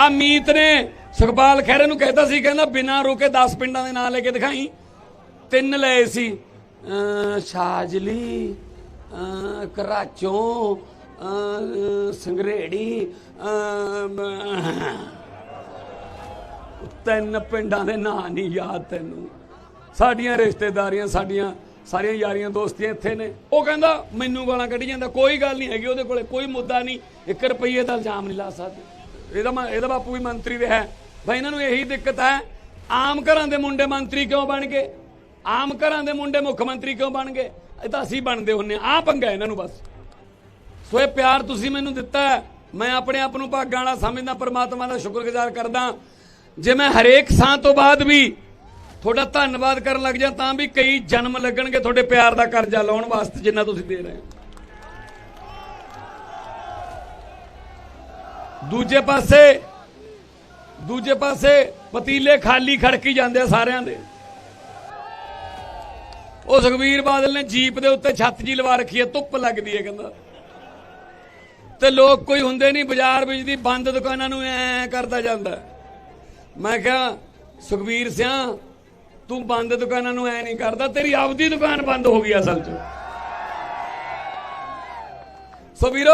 ਆ ਮੀਤ ਨੇ ਸੁਖਪਾਲ ਖਹਿਰੇ ਨੂੰ ਕਹਿਤਾ ਸੀ, ਕਹਿੰਦਾ ਬਿਨਾਂ ਰੋਕੇ 10 ਪਿੰਡਾਂ ਦੇ ਨਾਂ ਲੈ ਕੇ ਦਿਖਾਈ। ਤਿੰਨ ਲਏ ਸੀ। ਅਮ ਸ਼ਾਜਲੀ ਅਮ ਕਰਾਚੋਂ ਸੰਗਰੇੜੀ ਤਿੰਨ ਪਿੰਡਾਂ ਦੇ ਨਾਂ ਨਹੀਂ ਯਾਦ ਤੈਨੂੰ। ਸਾਡੀਆਂ ਰਿਸ਼ਤੇਦਾਰੀਆਂ, ਸਾਡੀਆਂ ਸਾਰੀਆਂ ਯਾਰੀਆਂ ਦੋਸਤੀਆਂ ਇੱਥੇ ਨੇ। ਉਹ ਕਹਿੰਦਾ, ਮੈਨੂੰ ਗਾਲਾਂ ਕੱਢੀ ਜਾਂਦਾ, ਕੋਈ ਗੱਲ ਨਹੀਂ ਹੈਗੀ ਉਹਦੇ ਕੋਲੇ, ਕੋਈ ਮੁੱਦਾ ਨਹੀਂ। 1 ਰੁਪਈਏ ਦਾ ਇਲਜ਼ਾਮ ਨਹੀਂ ਲਾ ਸਕਦੇ। ਇਹਦਾ ਮੈਂ- ਇਹਦਾ ਬਾਪੂ ਵੀ ਮੰਤਰੀ ਰਿਹਾ ਭਾਈ ਇਹਨਾਂ ਨੂੰ ਇਹੀ ਦਿੱਕਤ ਹੈ, ਆਮ ਘਰਾਂ ਦੇ ਮੁੰਡੇ ਮੰਤਰੀ ਕਿਉਂ ਬਣ ਗਏ? ਆਮ ਘਰਾਂ ਦੇ ਮੁੰਡੇ ਮੁੱਖ ਮੰਤਰੀ ਕਿਉਂ ਬਣ ਗਏ? ਇਹ ਤਾਂ ਅਸੀਂ ਬਣਦੇ ਹੁੰਨੇ ਆ ਆਹ ਪੰਗਾ ਇਹਨਾਂ ਨੂੰ ਬਸ। ਸੋ ਇਹ ਪਿਆਰ ਤੁਸੀਂ ਮੈਨੂੰ ਦਿੱਤਾ ਮੈਂ ਆਪਣੇ ਆਪ ਨੂੰ ਭਾਗਾਂ ਵਾਲਾ ਸਮਝਦਾ, ਪਰਮਾਤਮਾ ਦਾ ਸ਼ੁਕਰਗੁਜ਼ਾਰ ਕਰਦਾ। ਜੇ ਮੈਂ ਹਰੇਕ ਸਾਹ ਤੋਂ ਬਾਅਦ ਵੀ ਤੁਹਾਡਾ ਧੰਨਵਾਦ ਕਰਨ ਲੱਗ ਜਾ ਤਾਂ ਵੀ ਕਈ ਜਨਮ ਲੱਗਣਗੇ ਤੁਹਾਡੇ ਪਿਆਰ ਦਾ ਕਰਜ਼ਾ ਲਾਉਣ ਵਾਸਤੇ ਜਿੰਨਾ ਤੁਸੀਂ ਦੇ ਰਹੇ ਹੋ। ਦੂਜੇ ਪਾਸੇ ਦੂਜੇ ਪਾਸੇ ਪਤੀਲੇ ਖਾਲੀ ਖੜਕੀ ਜਾਂਦੇ ਸਾਰਿਆਂ ਦੇ। ਉਹ ਸੁਖਵੀਰ ਬਾਦਲ ਨੇ ਜੀਪ ਦੇ ਉੱਤੇ ਛੱਤ ਜੀ ਲਵਾ ਰੱਖੀ ਹੈ ਧੁੱਪ ਲੱਗਦੀ ਹੈ ਕਹਿੰਦਾ। ਤੇ ਲੋਕ ਕੋਈ ਹੁੰਦੇ ਨਹੀਂ, ਬਾਜ਼ਾਰ ਵਿੱਚ ਦੀ ਬੰਦ ਦੁਕਾਨਾਂ ਨੂੰ ਐ ਕਰਦਾ ਜਾਂਦਾ। ਮੈਂ ਕਿਹਾ, ਸੁਖਵੀਰ ਸਿਆ, ਤੂੰ ਬੰਦ ਦੁਕਾਨਾਂ ਨੂੰ ਐ ਨਹੀਂ ਕਰਦਾ, ਤੇਰੀ ਆਪਦੀ ਦੁਕਾਨ ਬੰਦ ਹੋ ਗਈ ਅਸਲ 'ਚ। ਸੋ ਵੀਰੋ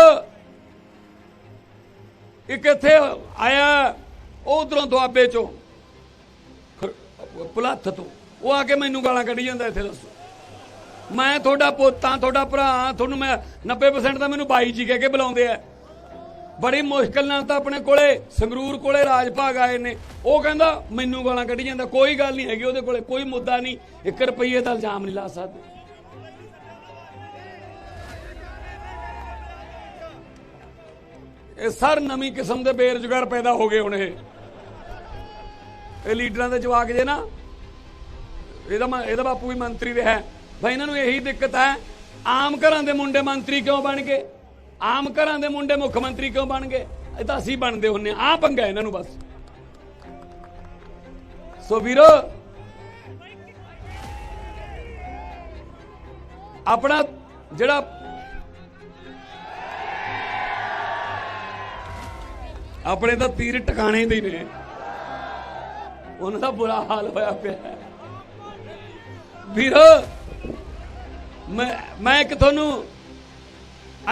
ਇੱਕ ਇੱਥੇ ਆਇਆ, ਉਹ ਉਧਰੋਂ ਦੁਆਬੇ ਚੋਂ। ਪੁਲਾਥ ਤੋਂ। ਉਹ ਆ ਕੇ ਮੈਨੂੰ ਗਾਲਾਂ ਕੱਢੀ ਜਾਂਦਾ, ਇੱਥੇ ਦੱਸੋ। ਮੈਂ ਤੁਹਾਡਾ ਪੋਤਾ ਤੁਹਾਡਾ ਭਰਾ ਤੁਹਾਨੂੰ ਮੈਂ 90% ਤਾਂ ਮੈਨੂੰ ਬਾਈ ਜੀ ਕਹਿ ਕੇ ਬੁਲਾਉਂਦੇ ਆ। ਬੜੀ ਮੁਸ਼ਕਲ ਨਾਲ ਤਾਂ ਆਪਣੇ ਕੋਲੇ, ਸੰਗਰੂਰ ਕੋਲੇ ਰਾਜ ਭਾਗ ਆਏ ਨੇ। ਉਹ ਕਹਿੰਦਾ, ਮੈਨੂੰ ਗਾਲਾਂ ਕੱਢੀ ਜਾਂਦਾ, ਕੋਈ ਗੱਲ ਨਹੀਂ ਹੈਗੀ ਉਹਦੇ ਕੋਲੇ, ਕੋਈ ਮੁੱਦਾ ਨਹੀਂ। 1 ਰੁਪਈਏ ਦਾ ਇਲਜ਼ਾਮ ਨਹੀਂ ਲਾ ਸਕਦੇ। ਇਹ ਸਰ ਨਵੀਂ ਕਿਸਮ ਦੇ ਬੇਰੁਜ਼ਗਾਰ ਪੈਦਾ ਹੋ ਗਏ ਹੁਣ ਇਹ। ਇਹ ਲੀਡਰਾਂ ਦੇ ਜਵਾਕ ਜੇ ਨਾ, ਇਹਦਾ ਇਹਦਾ ਬਾਪੂ ਵੀ ਮੰਤਰੀ ਰਿਹਾ ਭਾਈ ਇਹਨਾਂ ਨੂੰ ਇਹੀ ਦਿੱਕਤ ਹੈ, ਆਮ ਘਰਾਂ ਦੇ ਮੁੰਡੇ ਮੰਤਰੀ ਕਿਉਂ ਬਣ ਗਏ? ਆਮ ਘਰਾਂ ਦੇ ਮੁੰਡੇ ਮੁੱਖ ਮੰਤਰੀ ਕਿਉਂ ਬਣ ਗਏ? ਇਹ ਤਾਂ ਅਸੀਂ ਬਣਦੇ ਹੁੰਨੇ ਆ ਆਹ ਪੰਗਾ ਇਹਨਾਂ ਨੂੰ ਬਸ। ਸੋ ਵੀਰੋ, ਆਪਣਾ ਜਿਹੜਾ ਆਪਣੇ ਤਾਂ ਤੀਰ ਟਿਕਾਣੇ ਦੇ ਨੇ। ਉਹਨਾਂ ਦਾ ਬੁਰਾ ਹਾਲ ਹੋਇਆ ਪਿਆ। ਹੈ ਵੀਰੋ, ਮੈਂ ਮੈਂ ਇੱਕ ਤੁਹਾਨੂੰ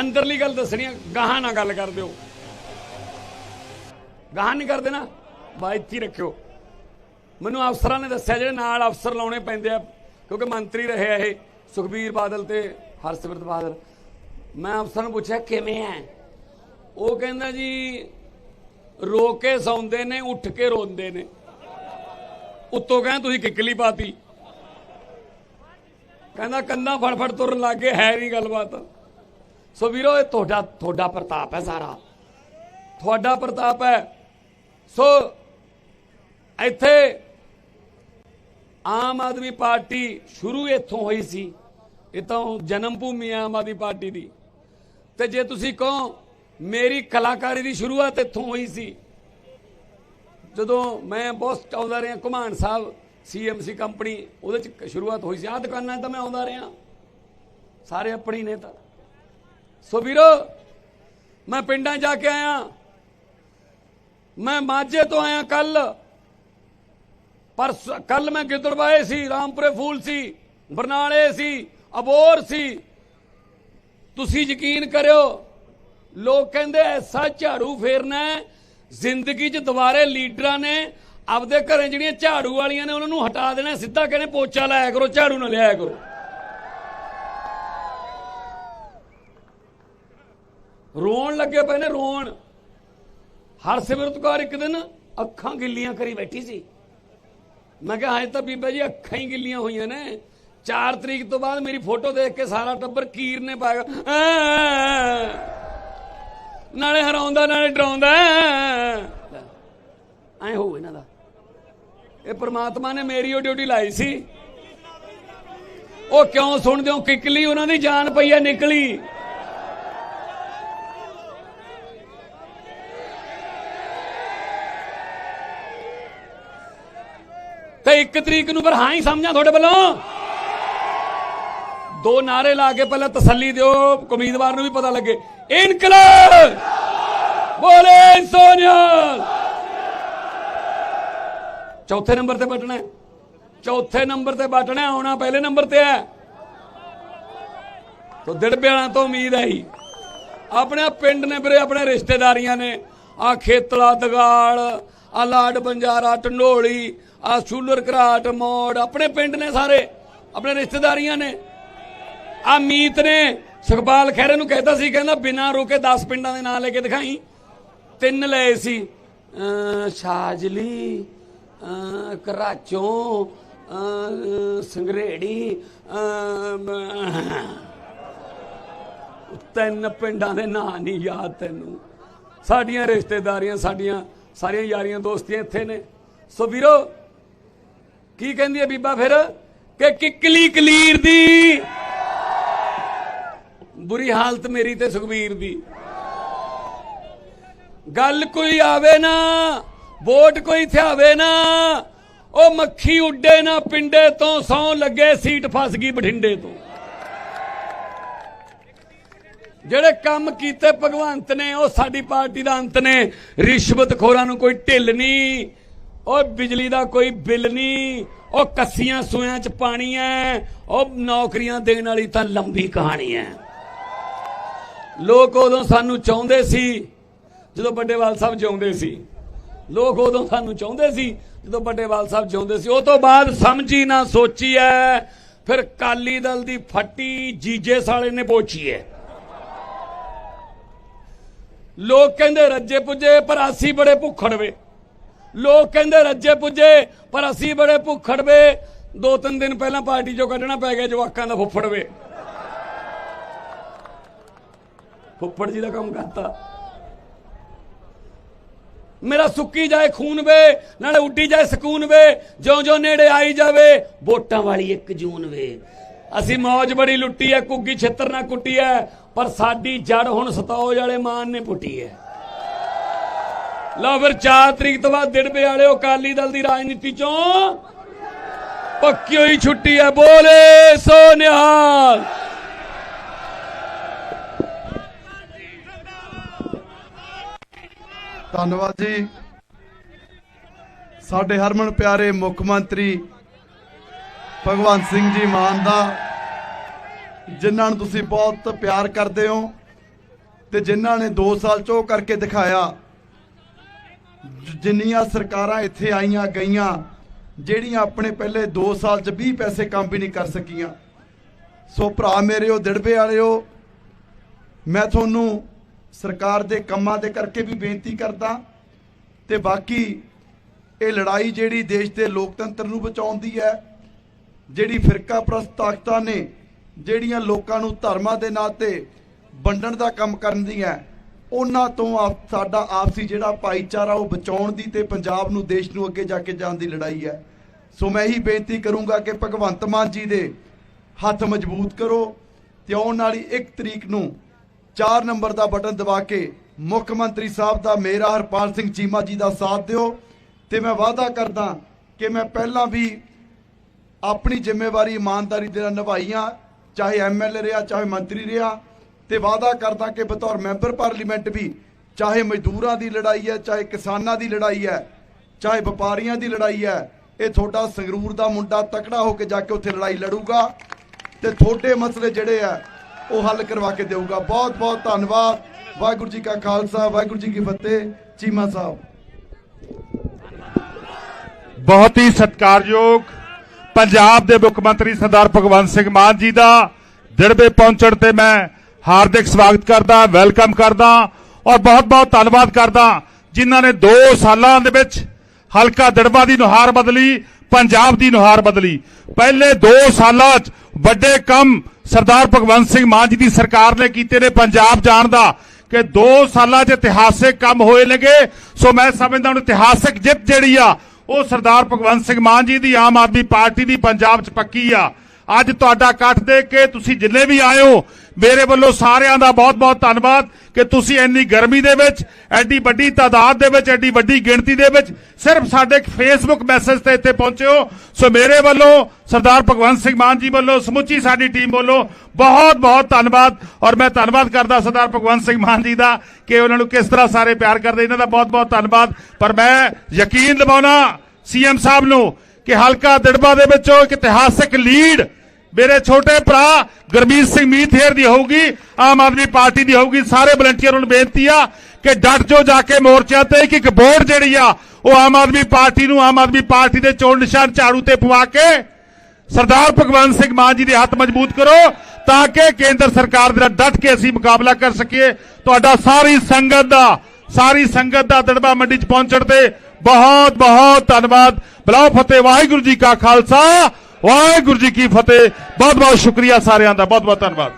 ਅੰਦਰਲੀ ਗੱਲ ਦੱਸਣੀ ਆ, ਗਾਹਾਂ ਨਾ ਗੱਲ ਕਰ ਦਿਓ। ਗਾਹਾਂ ਨਹੀਂ ਕਰਦੇ ਨਾ ਬਾਈ ਰੱਖਿਓ। ਮੈਨੂੰ ਅਫਸਰਾਂ ਨੇ ਦੱਸਿਆ, ਜਿਹੜੇ ਨਾਲ ਅਫਸਰ ਲਾਉਣੇ ਪੈਂਦੇ ਆ, ਕਿਉਂਕਿ ਮੰਤਰੀ ਰਹੇ ਆ ਇਹ, ਸੁਖਬੀਰ ਬਾਦਲ ਤੇ ਹਰਸਿਮਰਤ ਬਾਦਲ। ਮੈਂ ਅਫਸਰ ਨੂੰ ਪੁੱਛਿਆ, ਕਿਵੇਂ ਹੈ ਉਹ ਕਹਿੰਦਾ ਜੀ ਰੋ ਕੇ ਸੌਂਦੇ ਨੇ, ਉੱਠ ਕੇ ਰੋਂਦੇ ਨੇ। ਉੱਤੋਂ ਕਹਿੰਦਾ, ਤੁਸੀਂ ਕਿੱਕਲੀ ਪਾਤੀ? ਕਹਿੰਦਾ ਕੰਨਾਂ ਫੜ ਫੜ ਤੁਰਨ ਲੱਗ ਗਏ, ਹੈ ਨਹੀਂ ਗੱਲਬਾਤ। ਸੋ ਵੀਰੋ, ਇਹ ਤੁਹਾਡਾ ਤੁਹਾਡਾ ਪ੍ਰਤਾਪ ਹੈ ਸਾਰਾ। ਤੁਹਾਡਾ ਪ੍ਰਤਾਪ ਹੈ। ਸੋ ਇੱਥੇ ਆਮ ਆਦਮੀ ਪਾਰਟੀ ਸ਼ੁਰੂ ਇੱਥੋਂ ਹੋਈ ਸੀ। ਇਹ ਤਾਂ ਜਨਮ ਭੂਮੀ ਆਮ ਆਦਮੀ ਪਾਰਟੀ ਦੀ। ਤੇ ਜੇ ਤੁਸੀਂ ਕਹੋ ਮੇਰੀ ਕਲਾਕਾਰੀ ਦੀ ਸ਼ੁਰੂਆਤ ਇੱਥੋਂ ਹੋਈ ਸੀ। ਜਦੋਂ ਮੈਂ ਬਹੁਤ ਆਉਂਦਾ ਰਿਹਾ, ਘੁਮਾਣ ਸਾਹਿਬ ਸੀਐਮਸੀ ਕੰਪਨੀ, ਉਹਦੇ ਚ ਸ਼ੁਰੂਆਤ ਹੋਈ ਸੀ। ਆਹ ਦੁਕਾਨਾਂ ਤਾਂ ਮੈਂ ਆਉਂਦਾ ਰਿਹਾ। ਸਾਰੇ ਆਪਣੀ ਨੇ ਤਾਂ। ਸੋ ਵੀਰੋ, ਮੈਂ ਪਿੰਡਾਂ ਜਾ ਕੇ ਆਇਆ। ਮੈਂ ਮਾਝੇ ਤੋਂ ਆਇਆ ਕੱਲ ਪਰ ਕੱਲ ਮੈਂ ਗਿੱਦੜਵਾਏ ਸੀ, ਰਾਮਪੁਰੇ ਫੂਲ ਸੀ, ਬਰਨਾਲੇ ਸੀ, ਅਬੋਰ ਸੀ। ਤੁਸੀਂ ਯਕੀਨ ਕਰਿਓ ਲੋਕ ਕਹਿੰਦੇ ਐਸਾ ਝਾੜੂ ਫੇਰਨਾ ਜ਼ਿੰਦਗੀ 'ਚ ਦੁਬਾਰੇ ਲੀਡਰਾਂ ਨੇ ਆਪਦੇ ਘਰੇ ਜਿਹੜੀਆਂ ਝਾੜੂ ਵਾਲੀਆਂ ਨੇ ਉਹਨਾਂ ਨੂੰ ਹਟਾ ਦੇਣਾ ਸਿੱਧਾ ਕਹਿੰਦੇ ਪੋਚਾ ਲਾਇਆ ਕਰੋ, ਝਾੜੂ ਨਾ ਲਿਆਇਆ ਕਰੋ। ਰੋਣ ਲੱਗੇ ਪਏ ਨੇ, ਰੋਣ। ਹਰਸਿਮਰਤ ਕੌਰ ਇੱਕ ਦਿਨ ਅੱਖਾਂ ਗਿੱਲੀਆਂ ਕਰੀ ਬੈਠੀ ਸੀ। ਮੈਂ ਕਿਹਾ ਹਜੇ ਤਾਂ ਬੀਬਾ ਜੀ, ਅੱਖਾਂ ਹੀ ਗਿੱਲੀਆਂ ਹੋਈਆਂ ਨੇ। 4 ਤਰੀਕ ਤੋਂ ਬਾਅਦ ਮੇਰੀ ਫੋਟੋ ਦੇਖ ਕੇ ਸਾਰਾ ਟੱਬਰ ਕੀਰ ਨੇ ਪਾਇਆ। ਨਾਲੇ ਹਰਾਉਂਦਾ, ਨਾਲੇ ਡਰਾਉਂਦਾ ਐ। ਹੋਊ ਇਹਨਾਂ ਦਾ। ਇਹ ਪ੍ਰਮਾਤਮਾ ਨੇ ਮੇਰੀ ਉਹ ਡਿਊਟੀ ਲਾਈ ਸੀ। ਉਹ ਕਿਉਂ ਸੁਣਦੇ ਹੋ? ਕਿਕਲੀ ਉਹਨਾਂ ਦੀ ਜਾਨ ਪਈ ਆ ਨਿਕਲੀ। ਤੇ ਇੱਕ ਤਰੀਕ ਨੂੰ ਪਰ ਹਾਂ ਹੀ ਸਮਝਾਂ ਤੁਹਾਡੇ ਵੱਲੋਂ। ਦੋ ਨਾਰੇ ਲਾ ਕੇ ਪਹਿਲਾਂ ਤਸੱਲੀ ਦਿਓ, ਉਮੀਦਵਾਰ ਨੂੰ ਵੀ ਪਤਾ ਲੱਗੇ। ਇਨਕਲਾਬ! ਬੋਲੇ ਸੋਨਿਆ! ਚੌਥੇ ਨੰਬਰ ਤੇ ਬਟਣਾ ਚੌਥੇ ਨੰਬਰ ਤੇ ਬਟਣਾ ਆਉਣਾ ਪਹਿਲੇ ਨੰਬਰ ਤੇ ਹੈ। ਤੋ ਦਿੜਬਿਆਣਾ ਤੋਂ ਉਮੀਦ ਆਈ। ਆਪਣੇ ਪਿੰਡ ਨੇ ਵੀਰੇ, ਆਪਣੇ ਰਿਸ਼ਤੇਦਾਰੀਆਂ ਨੇ। ਆ ਖੇਤਲਾ ਦਗਾਲ ਆ ਲਾਡ ਬੰਜਾਰਾ ਟੰਡੋਲੀ ਆ ਸ਼ੂਲਰ ਘਰਾਟ, ਮੋੜ, ਆਪਣੇ ਪਿੰਡ ਨੇ ਸਾਰੇ। ਆਪਣੇ ਰਿਸ਼ਤੇਦਾਰੀਆਂ ਨੇ। ਆ ਮੀਤ ਨੇ ਸੁਖਪਾਲ ਖਹਿਰੇ ਨੂੰ ਕਹਿੰਦਾ ਸੀ, ਕਹਿੰਦਾ ਬਿਨਾਂ ਰੋਕੇ 10 ਪਿੰਡਾਂ ਦੇ ਨਾਂ ਲੈ ਕੇ ਦਿਖਾਈ। ਤਿੰਨ ਲਏ ਸੀ। ਅਮ ਸ਼ਾਜਲੀ ਅਮ ਕਰਾਚੋਂ ਸੰਗਰੇੜੀ ਤਿੰਨ ਪਿੰਡਾਂ ਦੇ ਨਾਂ ਨਹੀਂ ਯਾਦ ਤੈਨੂੰ। ਸਾਡੀਆਂ ਰਿਸ਼ਤੇਦਾਰੀਆਂ, ਸਾਡੀਆਂ ਸਾਰੀਆਂ ਯਾਰੀਆਂ ਦੋਸਤੀਆਂ ਇੱਥੇ ਨੇ। ਸੋ ਵੀਰੋ, ਕੀ ਕਹਿੰਦੀ ਹੈ ਬੀਬਾ ਫਿਰ? ਕਿ ਕਿਕਲੀ ਕਲੀਰ ਦੀ ਬੁਰੀ ਹਾਲਤ ਮੇਰੀ ਤੇ ਸੁਖਬੀਰ ਦੀ। ਗੱਲ ਕੋਈ ਆਵੇ ਨਾ, ਵੋਟ ਕੋਈ ਥਿਆਵੇ ਨਾ, ਉਹ ਮੱਖੀ ਉੱਡੇ ਨਾ ਪਿੰਡੇ ਤੋਂ ਸੌ ਲੱਗੇ ਸੀਟ ਫਸ ਗਈ ਬਠਿੰਡੇ ਤੋਂ। ਜਿਹੜੇ ਕੰਮ ਕੀਤੇ ਭਗਵੰਤ ਨੇ, ਉਹ ਸਾਡੀ ਪਾਰਟੀ ਦਾ ਅੰਤ ਨੇ। ਰਿਸ਼ਵਤਖੋਰਾਂ ਨੂੰ ਕੋਈ ਢਿੱਲ ਨਹੀਂ, ਉਹ ਬਿਜਲੀ ਦਾ ਕੋਈ ਬਿੱਲ ਨਹੀਂ, ਉਹ ਕੱਸੀਆਂ ਸੂਆਂ ਚ ਪਾਣੀ ਐ, ਉਹ ਨੌਕਰੀਆਂ ਦੇਣ ਵਾਲੀ ਤਾਂ ਲੰਬੀ ਕਹਾਣੀ ਐ। ਲੋਕ ਉਦੋਂ ਸਾਨੂੰ ਚਾਹੁੰਦੇ ਸੀ, ਜਦੋਂ ਵੱਡੇਵਾਲ ਸਾਹਿਬ ਜਿਉਂਦੇ ਸੀ। ਲੋਕ ਉਦੋਂ ਸਾਨੂੰ ਚਾਹੁੰਦੇ ਸੀ, ਜਦੋਂ ਵੱਡੇਵਾਲ ਸਾਹਿਬ ਜਿਉਂਦੇ ਸੀ। ਉਹ ਤੋਂ ਬਾਅਦ ਸਮਝੀ ਨਾ ਸੋਚੀ ਐ ਫਿਰ ਕਾਲੀ ਦਲ ਦੀ ਫੱਟੀ ਜੀਜੇ ਸਾਲੇ ਨੇ ਪੋਚੀ ਐ ਲੋਕ ਕਹਿੰਦੇ ਰੱਜੇ ਪੁੱਜੇ, ਪਰ ਅਸੀਂ ਬੜੇ ਭੁੱਖੜਵੇ ਲੋਕ ਕਹਿੰਦੇ ਰੱਜੇ ਪੁੱਜੇ, ਪਰ ਅਸੀਂ ਬੜੇ ਭੁੱਖੜਵੇ ਦੋ ਤਿੰਨ ਦਿਨ ਪਹਿਲਾਂ ਪਾਰਟੀ ਚੋਂ ਕੱਢਣਾ ਪੈ ਗਿਆ ਜਵਾਕਾਂ ਦਾ ਫੁੱਫੜ ਵੇ ਫੁੱਫੜ ਜੀ ਦਾ ਕੰਮ ਕਰਤਾ। ਮੇਰਾ ਸੁੱਕੀ ਜਾਏ ਖੂਨ ਵੇ, ਨਾਲੇ ਉੱਡੀ ਜਾਏ ਸਕੂਨ ਵੇ ਜਿਉਂ ਜਿਉਂ ਨੇੜੇ ਆਈ ਜਾਵੇ, ਵੋਟਾਂ ਵਾਲੀ ਇੱਕ ਜੂਨ ਵੇ। ਅਸੀਂ ਮੌਜ ਬੜੀ ਲੁੱਟੀ ਐ ਕੁੱਗੀ ਛਿੱਤਰ ਨਾ ਕੁੱਟੀ ਐ ਪਰ ਸਾਡੀ ਜੜ ਹੁਣ ਸਤੌਜ ਵਾਲੇ ਮਾਨ ਨੇ ਪੁੱਟੀ ਐ ਲਓ ਫਿਰ 4 ਤਰੀਕ ਤੋਂ ਬਾਅਦ ਦਿੜਬੇ ਵਾਲਿਓ, ਅਕਾਲੀ ਦਲ ਦੀ ਰਾਜਨੀਤੀ ਚੋਂ ਪੱਕੀ ਹੋਈ ਛੁੱਟੀ ਐ, ਬੋਲੇ ਸੋ ਨਿਹਾਲ। ਧੰਨਵਾਦ ਜੀ। ਸਾਡੇ ਹਰਮਨ ਪਿਆਰੇ ਮੁੱਖ ਮੰਤਰੀ ਭਗਵੰਤ ਸਿੰਘ ਜੀ ਮਾਨ ਦਾ, ਜਿਨ੍ਹਾਂ ਨੂੰ ਤੁਸੀਂ ਬਹੁਤ ਪਿਆਰ ਕਰਦੇ ਹੋ ਤੇ ਜਿਨ੍ਹਾਂ ਨੇ 2 ਸਾਲ ਚੋ ਕਰਕੇ ਦਿਖਾਇਆ, ਜਿੰਨੀਆਂ ਸਰਕਾਰਾਂ ਇੱਥੇ ਆਈਆਂ ਗਈਆਂ, ਜਿਹੜੀਆਂ ਆਪਣੇ ਪਹਿਲੇ 2 ਸਾਲ 'ਚ 20 ਪੈਸੇ ਕੰਮ ਵੀ ਨਹੀਂ ਕਰ ਸਕੀਆਂ। ਸੋ ਭਰਾ ਮੇਰੇ ਮੇਰਿਓ ਦਿੜਬੇ ਵਾਲਿਓ ਮੈਂ ਤੁਹਾਨੂੰ ਸਰਕਾਰ ਦੇ ਕੰਮਾਂ ਦੇ ਕਰਕੇ ਵੀ ਬੇਨਤੀ ਕਰਦਾ ਤੇ ਬਾਕੀ ਇਹ ਲੜਾਈ ਜਿਹੜੀ ਦੇਸ਼ ਦੇ ਲੋਕਤੰਤਰ ਨੂੰ ਬਚਾਉਣ ਦੀ ਹੈ, ਜਿਹੜੀ ਫਿਰਕਾ ਪ੍ਰਸਤ ਤਾਕਤਾਂ ਨੇ, ਜਿਹੜੀਆਂ ਲੋਕਾਂ ਨੂੰ ਧਰਮਾਂ ਦੇ ਨਾਂ ਤੇ ਵੰਡਣ ਦਾ ਕੰਮ ਕਰਨ ਦੀ ਉਹਨਾਂ ਤੋਂ ਆਪ- ਸਾਡਾ ਆਪਸੀ ਜਿਹੜਾ ਭਾਈਚਾਰਾ ਉਹ ਬਚਾਉਣ ਦੀ ਤੇ ਪੰਜਾਬ ਨੂੰ, ਦੇਸ਼ ਨੂੰ ਅੱਗੇ ਜਾ ਕੇ ਜਾਣ ਦੀ ਲੜਾਈ ਹੈ। ਸੋ ਮੈਂ ਹੀ ਬੇਨਤੀ ਕਰੂੰਗਾ ਕਿ ਭਗਵੰਤ ਮਾਨ ਜੀ ਦੇ ਹੱਥ ਮਜ਼ਬੂਤ ਕਰੋ ਤੇ ਆਉਣ ਵਾਲੀ 1 ਤਰੀਕ ਨੂੰ 4 ਨੰਬਰ ਦਾ ਬਟਨ ਦਬਾ ਕੇ ਮੁੱਖ ਮੰਤਰੀ ਸਾਹਿਬ ਦਾ ਮੇਰਾ ਹਰਪਾਲ ਸਿੰਘ ਚੀਮਾ ਜੀ ਦਾ ਸਾਥ ਦਿਓ। ਤੇ ਮੈਂ ਵਾਅਦਾ ਕਰਦਾ ਕਿ ਮੈਂ ਪਹਿਲਾਂ ਵੀ ਆਪਣੀ ਜ਼ਿੰਮੇਵਾਰੀ ਇਮਾਨਦਾਰੀ ਦੇ ਨਾਲ ਨਿਭਾਈਆਂ ਚਾਹੇ ਐਮਐਲਏ ਰਿਹਾ, ਚਾਹੇ ਮੰਤਰੀ ਰਿਹਾ। ਤੇ ਵਾਅਦਾ ਕਰਦਾ ਕਿ ਬਤੌਰ ਮੈਂਬਰ ਪਾਰਲੀਮੈਂਟ ਵੀ ਚਾਹੇ ਮਜ਼ਦੂਰਾਂ ਦੀ ਲੜਾਈ ਹੈ, ਚਾਹੇ ਕਿਸਾਨਾਂ ਦੀ ਲੜਾਈ ਹੈ, ਚਾਹੇ ਵਪਾਰੀਆਂ ਦੀ ਲੜਾਈ ਹੈ, ਇਹ ਤੁਹਾਡਾ ਸੰਗਰੂਰ ਦਾ ਮੁੰਡਾ ਤਕੜਾ ਹੋ ਕੇ ਜਾ ਕੇ ਉੱਥੇ ਲੜਾਈ ਲੜੂਗਾ। ਤੇ ਤੁਹਾਡੇ ਮਸਲੇ ਜਿਹੜੇ ਆ ਉਹ ਹੱਲ ਕਰਵਾ ਕੇ ਦੇਊਗਾ। ਬਹੁਤ ਬਹੁਤ ਧੰਨਵਾਦ। ਵਾਹਿਗੁਰੂ ਜੀ ਕਾ ਖਾਲਸਾ, ਵਾਹਿਗੁਰੂ ਜੀ ਕੀ ਫਤਿਹ। ਚੀਮਾ ਸਾਹਿਬ। ਬਹੁਤ ਹੀ ਸਤਿਕਾਰਯੋਗ ਪੰਜਾਬ ਦੇ ਮੁੱਖ ਮੰਤਰੀ ਸਰਦਾਰ ਭਗਵੰਤ ਸਿੰਘ ਮਾਨ ਜੀ ਦਾ ਦਿੜਬੇ ਪਹੁੰਚਣ ਤੇ ਮੈਂ ਹਾਰਦਿਕ ਸਵਾਗਤ ਕਰਦਾ, ਵੈਲਕਮ ਕਰਦਾ ਔਰ ਬਹੁਤ-ਬਹੁਤ ਧੰਨਵਾਦ ਕਰਦਾ, ਜਿਨ੍ਹਾਂ ਨੇ 2 ਸਾਲਾਂ ਦੇ ਵਿੱਚ ਹਲਕਾ ਦਿੜਬਾ ਦੀ ਨੁਹਾਰ ਬਦਲੀ, ਪੰਜਾਬ ਦੀ ਨੁਹਾਰ ਬਦਲੀ। ਪਹਿਲੇ 2 ਸਾਲਾਂ 'ਚ ਵੱਡੇ ਕੰਮ ਸਰਦਾਰ ਭਗਵੰਤ ਸਿੰਘ ਮਾਨ ਜੀ ਦੀ ਸਰਕਾਰ ਨੇ ਕੀਤੇ ਨੇ ਪੰਜਾਬ ਜਾਣ ਦਾ ਕਿ 2 ਸਾਲਾਂ 'ਚ ਇਤਿਹਾਸਿਕ ਕੰਮ ਹੋਏ ਨੇਗੇ। ਸੋ ਮੈਂ ਸਮਝਦਾ ਹੁਣ ਇਤਿਹਾਸਿਕ ਜਿੱਤ ਜਿਹੜੀ ਆ, ਉਹ ਸਰਦਾਰ ਭਗਵੰਤ ਸਿੰਘ ਮਾਨ ਜੀ ਦੀ ਆਮ ਆਦਮੀ ਪਾਰਟੀ ਦੀ ਪੰਜਾਬ 'ਚ ਪੱਕੀ ਆ। ਅੱਜ ਤੁਹਾਡਾ ਇਕੱਠ ਦੇ ਕੇ ਤੁਸੀਂ ਜਿੰਨੇ ਵੀ ਆਏ ਹੋ, ਮੇਰੇ ਵੱਲੋਂ ਸਾਰਿਆਂ ਦਾ ਬਹੁਤ-ਬਹੁਤ ਧੰਨਵਾਦ ਕਿ ਤੁਸੀਂ ਇੰਨੀ ਗਰਮੀ ਦੇ ਵਿੱਚ, ਐਡੀ ਵੱਡੀ ਤਾਦਾਦ ਦੇ ਵਿੱਚ, ਐਡੀ ਵੱਡੀ ਗਿਣਤੀ ਦੇ ਵਿੱਚ ਸਿਰਫ ਸਾਡੇ ਫੇਸਬੁੱਕ ਮੈਸੇਜ ਤੇ ਇੱਥੇ ਪਹੁੰਚੇ ਹੋ। ਸੋ ਮੇਰੇ ਵੱਲੋਂ ਸਰਦਾਰ ਭਗਵੰਤ ਸਿੰਘ ਮਾਨ ਜੀ ਵੱਲੋਂ, ਸਮੁੱਚੀ ਸਾਡੀ ਟੀਮ ਵੱਲੋਂ ਬਹੁਤ-ਬਹੁਤ ਧੰਨਵਾਦ। ਔਰ ਮੈਂ ਧੰਨਵਾਦ ਕਰਦਾ ਸਰਦਾਰ ਭਗਵੰਤ ਸਿੰਘ ਮਾਨ ਜੀ ਦਾ ਕਿ ਉਹਨਾਂ ਨੂੰ ਕਿਸ ਤਰ੍ਹਾਂ ਸਾਰੇ ਪਿਆਰ ਕਰਦੇ। ਇਹਨਾਂ ਦਾ ਬਹੁਤ-ਬਹੁਤ ਧੰਨਵਾਦ। ਪਰ ਮੈਂ ਯਕੀਨ ਦਿਵਾਉਣਾ ਸੀਐਮ ਸਾਹਿਬ ਨੂੰ ਕਿ ਹਲਕਾ ਦਿੜਬਾ ਦੇ ਵਿੱਚੋਂ ਇੱਕ ਇਤਿਹਾਸਕ ਲੀਡ ਮੇਰੇ ਛੋਟੇ ਭਰਾ ਗੁਰਮੀਤ ਸਿੰਘ ਮੀਥੇਰ ਦੀ ਹੋਊਗੀ, ਆਮ ਆਦਮੀ ਪਾਰਟੀ ਦੀ ਹੋਊਗੀ। ਸਾਰੇ ਵਲੰਟੀਅਰਾਂ ਨੂੰ ਬੇਨਤੀ ਆ ਕਿ ਡਟ ਜੋ ਜਾ ਕੇ ਮੋਰਚਿਆਂ ਤੇ। ਇੱਕ ਇੱਕ ਵੋਟ ਜਿਹੜੀ ਆ, ਉਹ ਆਮ ਆਦਮੀ ਪਾਰਟੀ ਨੂੰ ਆਮ ਆਦਮੀ ਪਾਰਟੀ ਦੇ ਚੋਣ ਨਿਸ਼ਾਨ ਝਾੜੂ ਤੇ ਪਵਾ ਕੇ ਸਰਦਾਰ ਭਗਵੰਤ ਸਿੰਘ ਮਾਨ ਜੀ ਦੇ ਹੱਥ ਮਜ਼ਬੂਤ ਕਰੋ ਤਾਂ ਕਿ ਕੇਂਦਰ ਸਰਕਾਰ ਦੇ ਨਾਲ ਡਟ ਕੇ ਅਸੀਂ ਮੁਕਾਬਲਾ ਕਰ ਸਕੀਏ। ਤੁਹਾਡਾ ਸਾਰੀ ਸੰਗਤ ਦਾ ਸਾਰੀ ਸੰਗਤ ਦਾ ਦੜਬਾ ਮੰਡੀ 'ਚ ਪਹੁੰਚਣ ਤੇ ਬਹੁਤ ਬਹੁਤ ਧੰਨਵਾਦ। ਬਲਾਓ ਫਤਿਹ, ਵਾਹਿਗੁਰੂ ਜੀ ਕਾ ਖਾਲਸਾ, ਵਾਹਿਗੁਰੂ ਜੀ ਕੀ ਫਤਿਹ। ਬਹੁਤ ਬਹੁਤ ਸ਼ੁਕਰੀਆ ਸਾਰਿਆਂ ਦਾ, ਬਹੁਤ ਬਹੁਤ ਧੰਨਵਾਦ।